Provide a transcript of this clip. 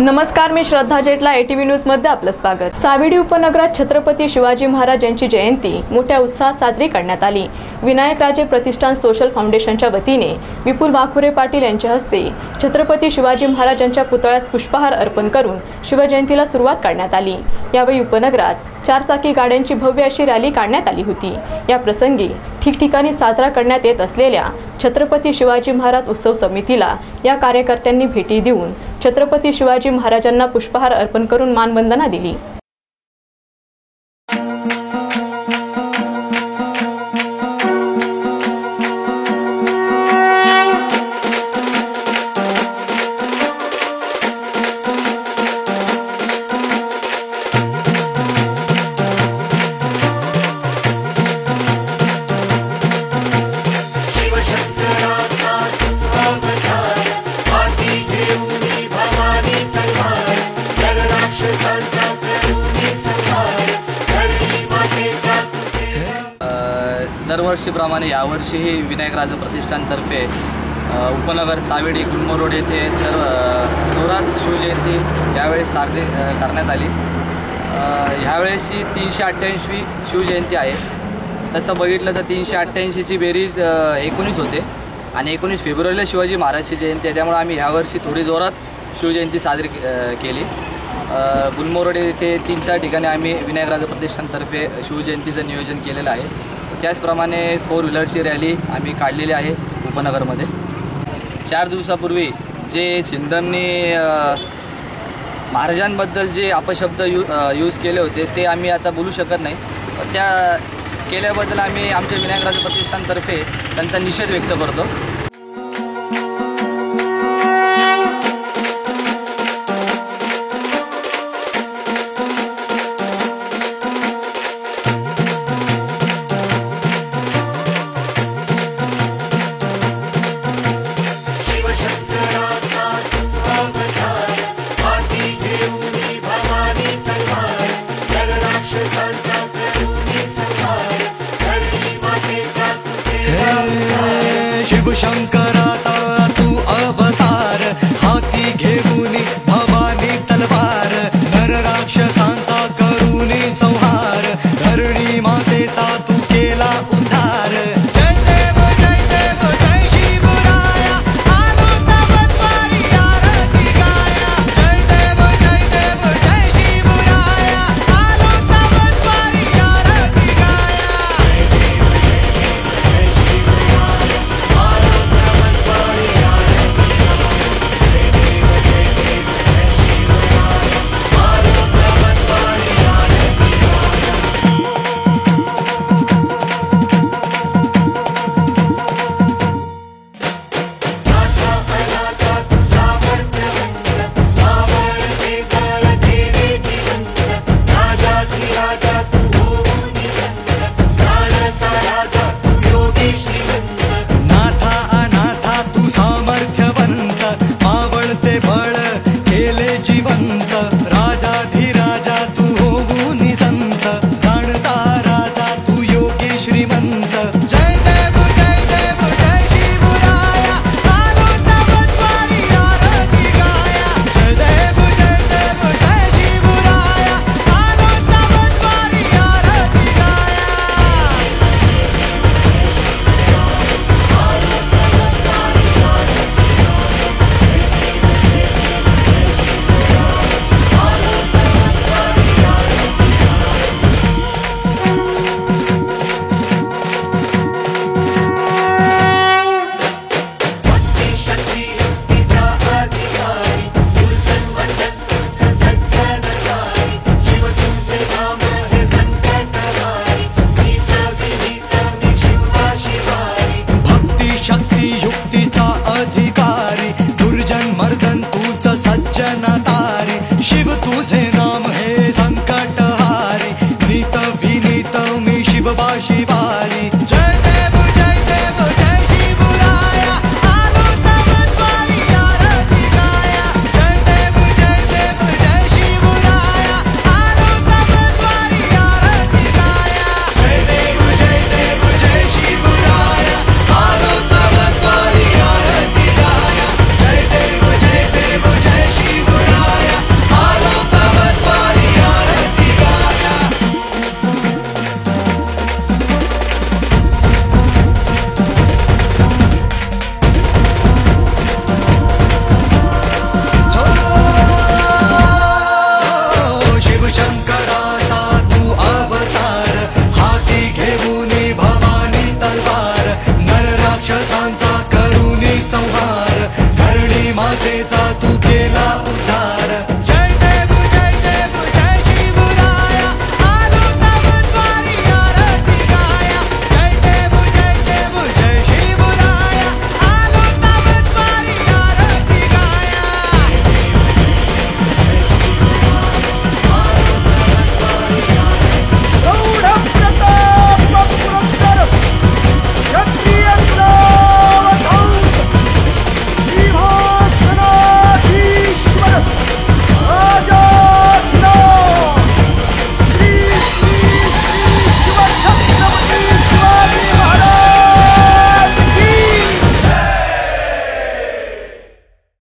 नमस्कार मी श्रद्धा जेटला एटीव्ही न्यूजमध्ये आपलं स्वागत. साविडी उपनगरात छत्रपती शिवाजी महाराज यांची जयंती मोठ्या उत्साहात साजरी करण्यात आली. विनायक राजे प्रतिष्ठान सोशल फाउंडेशनच्या वतीने विपुल वाघुरे पाटील यांच्या हस्ते छत्रपती शिवाजी महाराज यांच्या पुतळ्यास पुष्पहार अर्पण करून शिवजयंतीला सुरुवात करण्यात आली. यावेळी उपनगरात चारचाकी गाड्यांची भव्य अशी रॅली काढण्यात आली होती. या प्रसंगी ठिकठिकाणी साजरा करण्यात येत असलेल्या छत्रपती शिवाजी महाराज उत्सव समितीला या कार्यकर्त्यांनी भेटी देऊन छत्रपती शिवाजी महाराजांना पुष्पहार अर्पण करून मानवंदना दिली. दरवर्षीप्रमाणे यावर्षीही विनायकराज प्रतिष्ठानतर्फे उपनगर सावेडी गुलमोर रोड येथे तर जोरात शिवजयंती यावेळेस साजरी करण्यात आली. ह्यावेळेसची तीनशे अठ्ठ्याऐंशी शिवजयंती आहे. तसं बघितलं तर तीनशे अठ्ठ्याऐंशीची बेरीज एकोणीस होते आणि एकोणीस फेब्रुवारीला शिवाजी महाराजची जयंती आहे. त्यामुळे आम्ही ह्यावर्षी थोडी जोरात शिवजयंती साजरी केली. गुलमोरोडे येथे तीन चार ठिकाणी आम्ही विनायकराजा प्रतिष्ठानतर्फे शिवजयंतीचं नियोजन केलेलं आहे. त्याचप्रमाणे फोर व्हीलरची रॅली आम्ही काढलेली आहे उपनगरमध्ये. चार दिवसापूर्वी जे छिंदमने महाराजांबद्दल जे अपशब्द यू यूज केले होते ते आम्ही आता बोलू शकत नाही. त्या केल्याबद्दल आम्ही आमच्या विनायकराज प्रतिष्ठानतर्फे त्यांचा निषेध व्यक्त करतो. शंकर Marta.